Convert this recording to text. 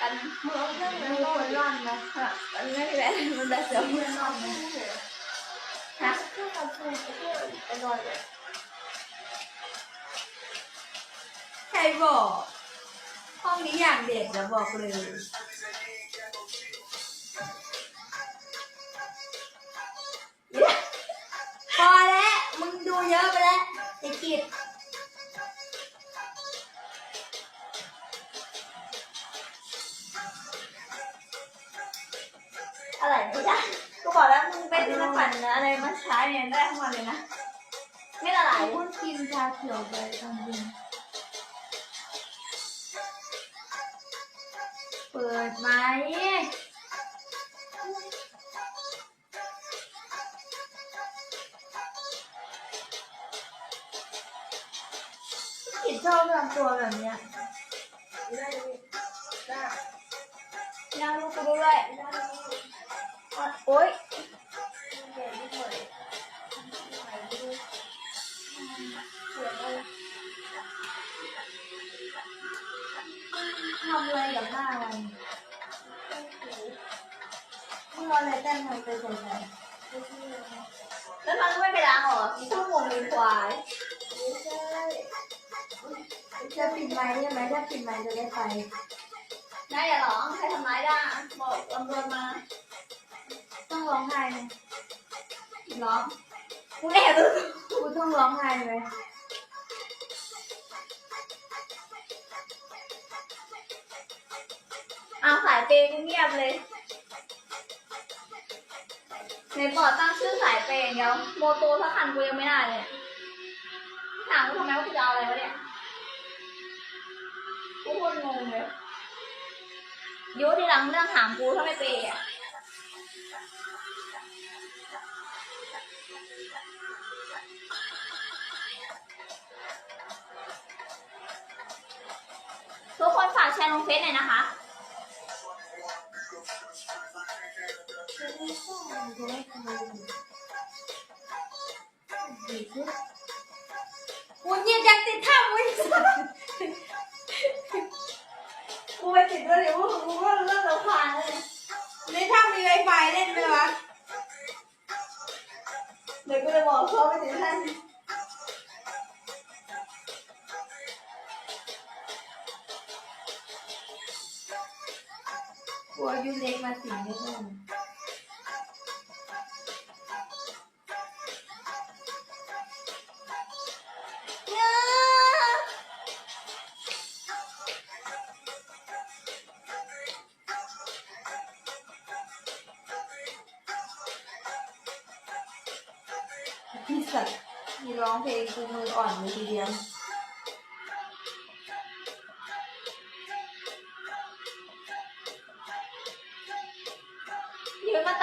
กันเมึงเอเครื่องนั้นก็คนร้อนนะค่ะมันไม่แหละมันแบบเสียวเพื่อนร้อนนะฮะเครื่องทำฟูเครื่อไปนอนเลยใครบอกห้องนี้อย่างเด็ดจะบอกเลยพอแล้วมึงดูเยอะไปแล้วไอ้กิจ อะไรไม่ได้กูบอกแล้วมึงไปซื้อน้ำปั่นนะอะไรมาใช้เนี่ยได้ทั้งวันเลยนะ ไม่ละลายไอ้พวกกินชาเขียวไปตอนเย็นเปิดไหมกินชอบทำตัวแบบเนี้ยได้เลยได้ย่างลูกกูด้วยได้อะ โอ๊ยเดี๋ยวไม่ไหวไหวดูเสียงอะไรทำอะไรกับหน้ามันต้องหูมึงเอาอะไรแต้มมันไปใส่ไหนไม่ใช่เลยนะแล้วมันก็ไม่ไปล้างหรอชั่วโมงมีควายไม่ใช่จะปิดไม้ใช่ไหมถ้าปิดไม้จะได้ไปนายอย่าร้องใครทำร้ายได้บอกตำรวจมา ต้องร้องไห้ไหมร้องกูแอบดูกูต้องร้องไห้ไหมเอาสายเปย์กูเงียบเลยในบอร์ดตั้งชื่อสายเปย์อย่างเดียวโมโตสักคันกูยังไม่ได้เลยถามกูทำไมว่ากูจะเอาอะไรวะเนี่ยกูโคตรงงเลยยุทีหลังเรื่องถามกูถ้าไม่เปย์อะ แชร์ลงเฟซหน่อยนะคะจะได้ชอบมันจะได้ไปดีขึ้นกูยินอยากติดถ้ำวิสัยกูไปติดด้วยเดี๋ยวกูก็เลิกแล้วผ่านเลยในถ้ำมีไวไฟเล่นไหมวะ เดี๋ยวกูจะบอกเขาไปถึงท่า นกลัวยูเล็กมาสิงไม่ได้พี่สัตว์มีร้องเพลงกูมืออ่อนเลยทีเดียว ยืนมา